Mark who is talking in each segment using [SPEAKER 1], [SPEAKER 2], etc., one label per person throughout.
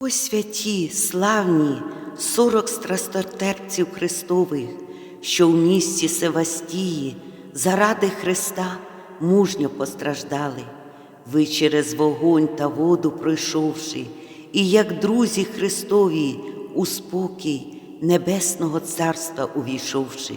[SPEAKER 1] О святі, славні, сорок страстотерпців Христових, що в місті Севастії заради Христа мужньо постраждали. Ви через вогонь та воду пройшовши, і як друзі Христові у спокій Небесного Царства увійшовши,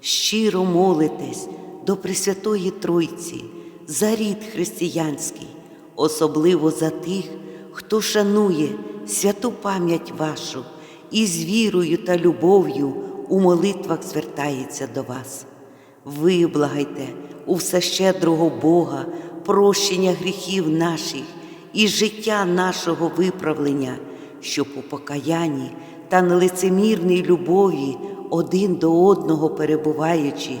[SPEAKER 1] щиро молитесь до Пресвятої Тройці, за рід християнський, особливо за тих, хто шанує святу пам'ять вашу і з вірою та любов'ю у молитвах звертається до вас. Виблагайте у всещедрого Бога прощення гріхів наших і життя нашого виправлення, щоб у покаянні та нелицемірній любові один до одного перебуваючи,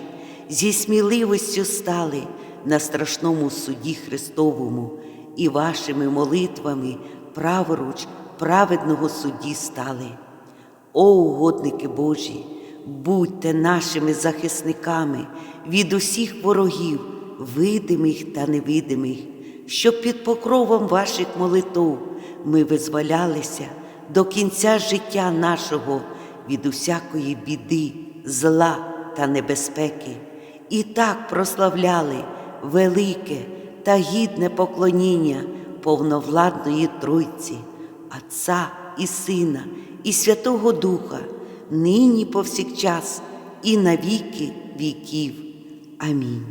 [SPEAKER 1] зі сміливістю стали на страшному суді Христовому і вашими молитвами праворуч праведного судді стали. О, угодники Божі, будьте нашими захисниками від усіх ворогів, видимих та невидимих, щоб під покровом ваших молитв ми визволялися до кінця життя нашого від усякої біди, зла та небезпеки, і так прославляли велике та гідне поклоніння повновладної Тройці, Отця і Сина, і Святого Духа, нині повсякчас і на віки віків. Амінь.